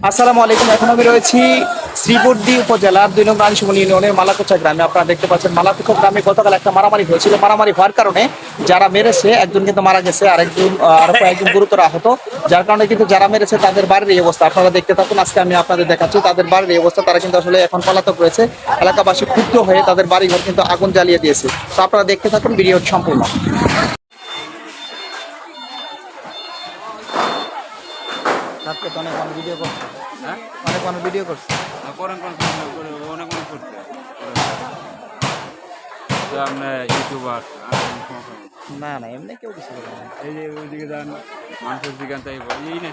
আসসালামু আলাইকুম, এখন আমি রয়েছি শ্রীবর্দী উপজেলার দুই নম্বর আনিসুমন ইউনিয়নের মালাকুচা গ্রামে। আপনারা দেখতে পাচ্ছেন, মালাকোচা গ্রামে গতকাল একটা মারামারি হয়েছিল। মারামারি হওয়ার কারণে যারা মেরেছে, একজন কিন্তু মারা গেছে আর একজন আর একজন গুরুতর আহত। যার কারণে কিন্তু যারা মেরেছে, তাদের বাড়ির এই অবস্থা। আপনারা দেখতে থাকুন, আজকে আমি আপনাদের দেখাচ্ছি, তাদের বাড়ির এই অবস্থা। তারা কিন্তু আসলে এখন পলাতক রয়েছে। এলাকাবাসী ক্ষুব্ধ হয়ে তাদের বাড়ি ঘর কিন্তু আগুন জ্বালিয়ে দিয়েছে। তো আপনারা দেখতে থাকুন ভিডিও সম্পূর্ণ। রাত্রে তো অনেক ভিডিও করছে। হ্যাঁ? অনেক মানুষ ভিডিও করছে। করেন কোন করে অনেক অনেক করছে। তো আপনার ইউটিউবার না না এমনি কেউ কিছু করে না। এই যে ওইদিকে যান মানুষের দিকে তাই এই না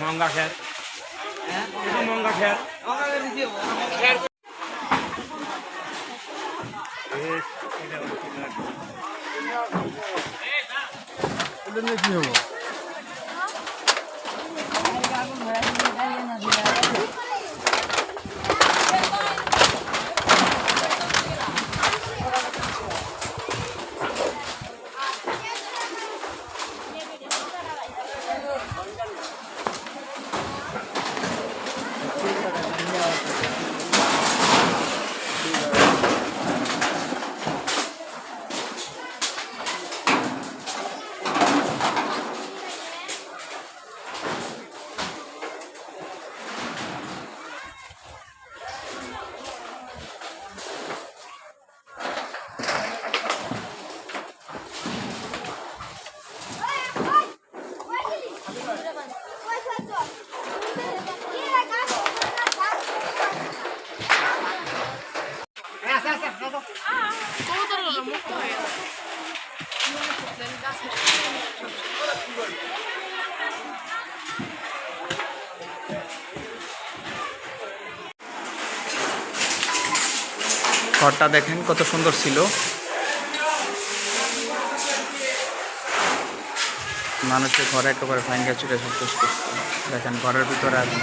মঙ্গা খের। মঙ্গা খের не гнило. ঘরটা দেখেন কত সুন্দর ছিল। মানুষের ঘরে একেবারে ফাইন চুরে সব করছে। দেখেন ঘরের ভিতরে আগুন।